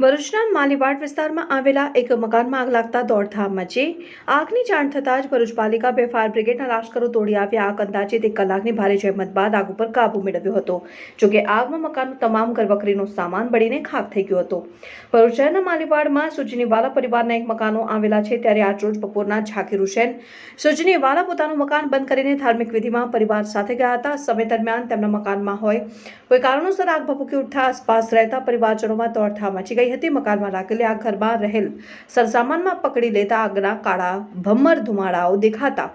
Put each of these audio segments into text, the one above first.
ભરૂચના માલીવાડ વિસ્તારમાં આવેલા એક મકાનમાં આગ લાગતા દોડધામ મચી. આગની જાણ થતાં જ ભરૂચ પાલિકા બે ફાયર બ્રિગેડના લાશ્કરો દોડી આવ્યા. આગ અંદાજિત એક કલાકની ભારે જહેમત બાદ આગ ઉપર કાબુ મેળવ્યો હતો. જોકે આગમાં મકાનનું તમામ ઘરવકરીનો સામાન બળીને ખાક થઈ ગયો હતો. ભરૂચ શહેરના માલીવાડમાં સુજનીવાલા પરિવારના એક મકાનો આવેલા છે. ત્યારે આજ રોજ બપોરના ઝાકીર હુસેન સુજનીવાલા પોતાનું મકાન બંધ કરીને ધાર્મિક વિધિમાં પરિવાર સાથે ગયા હતા. સમય દરમિયાન તેમના મકાનમાં હોય કોઈ કારણોસર આગ ભભૂકી ઉઠતા આસપાસ રહેતા પરિવારજનોમાં દોડધામ મચી ગઈ હતી મકાનમાં રાખેલી આ ઘરમાં રહેલ સરસામાનમાં પકડી લેતા આગના કાળા ભમ્મર ધુમાડાઓ દેખાતા.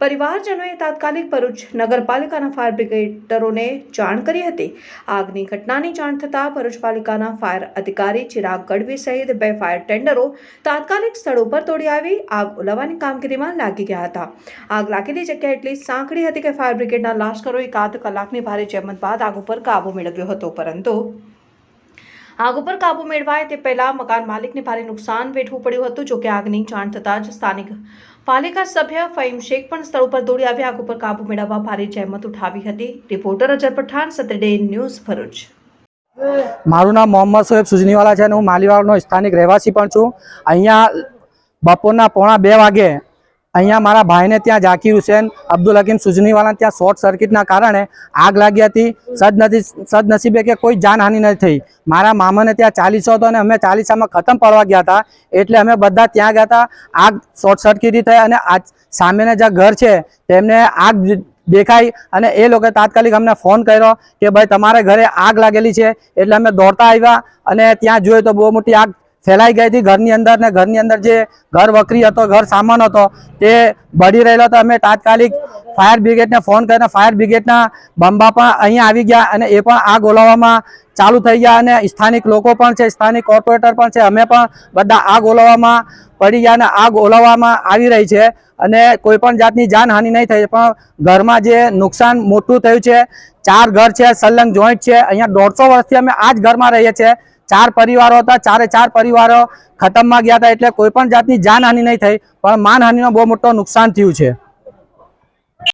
પરિવારજનોએ તાત્કાલિક ભરૂચ નગરપાલિકાના ફાયર બ્રિગેડરોને જાણ કરી હતી. આગની ઘટનાની જાણ થતાં ભરૂચ પાલિકાના ફાયર અધિકારી ચિરાગ ગઢવી સહિત બે ફાયર ટેન્ડરો તાત્કાલિક સ્થળ ઉપર દોડી આવી આગ ઓલવવાની કામગીરીમાં લાગી ગયા હતા. આગ લાગેલી જગ્યા એટલી સાંકડી હતી કે ફાયર બ્રિગેડના લાશ્કરો એકાદ કલાકની ભારે જહેમત બાદ આગ ઉપર કાબુ મેળવ્યો હતો, પરંતુ આગ ઉપર કાબુ મેળવાય તે પહેલા મકાન માલિકને ભારે નુકસાન વેઠવું પડ્યું હતું, જોકે આગની જાણ થતાં જ સ્થાનિક પાલિકા સભ્ય ફહીમ શેખ પણ સ્થળ ઉપર દોડી આવી આગ ઉપર કાબુ મેળવવા ભારે જહેમત ઉઠાવી હતી. Reporter Azhar Pathan Saturday news Bharuch. મારું નામ મોહમ્મદ સોએબ સુજનીવાલા છે અને હું માલીવાળનો સ્થાનિક રહેવાસી પણ છું. અહીંયા બપોરના પોણા બે વાગે અહીંયા મારા ભાઈને ત્યાં ઝાકીર હુસેન, અબ્દુલ હકીમ સુજનીવાલા ત્યાં શોર્ટ સર્કિટના કારણે આગ લાગી હતી. સદનસી સદનસીબે કે કોઈ જાનહાનિ નથી થઈ. મારા મામાને ત્યાં ચાલીસો હતો અને અમે ચાલીસામાં ખતમ પડવા ગયા હતા. એટલે અમે બધા ત્યાં ગયા હતા. આગ શોર્ટ સર્કિટ થઈ અને આ સામેના જે ઘર છે, તેમને આગ દેખાઈ અને એ લોકોએ તાત્કાલિક અમને ફોન કર્યો કે ભાઈ, તમારા ઘરે આગ લાગેલી છે. એટલે અમે દોડતા આવ્યા અને ત્યાં જોયું તો બહુ મોટી આગ ફેલાઈ ગઈ હતી ઘરની અંદર ને ઘરની અંદર જે ઘર વકરી હતો, ઘર સામાન હતો, તે બળી રહેલો હતો. અમે તાત્કાલિક ફાયર બ્રિગેડને ફોન કરીને ફાયર બ્રિગેડના બંબા પણ અહીંયા આવી ગયા અને એ પણ આગ ઓલાવવામાં ચાલુ થઈ ગયા અને સ્થાનિક લોકો પણ છે, સ્થાનિક કોર્પોરેટર પણ છે, અમે પણ બધા આગ ઓલાવવામાં પડી ગયા અને આગ ઓલાવવામાં આવી રહી છે અને કોઈ પણ જાતની જાનહાનિ નહીં થઈ. પણ ઘરમાં જે નુકસાન મોટું થયું છે, ચાર ઘર છે સલંગ જોઈન્ટ છે, અહીંયા દોઢસો વર્ષથી અમે આ જ ઘરમાં રહીએ છીએ. ચાર પરિવારો હતા, ચારે ચાર પરિવારો ખતમમાં ગયા હતા એટલે કોઈ પણ જાતની જાનહાનિ નહીં થઈ, પણ માનહાનિનો બહુ મોટો નુકસાન થયું છે.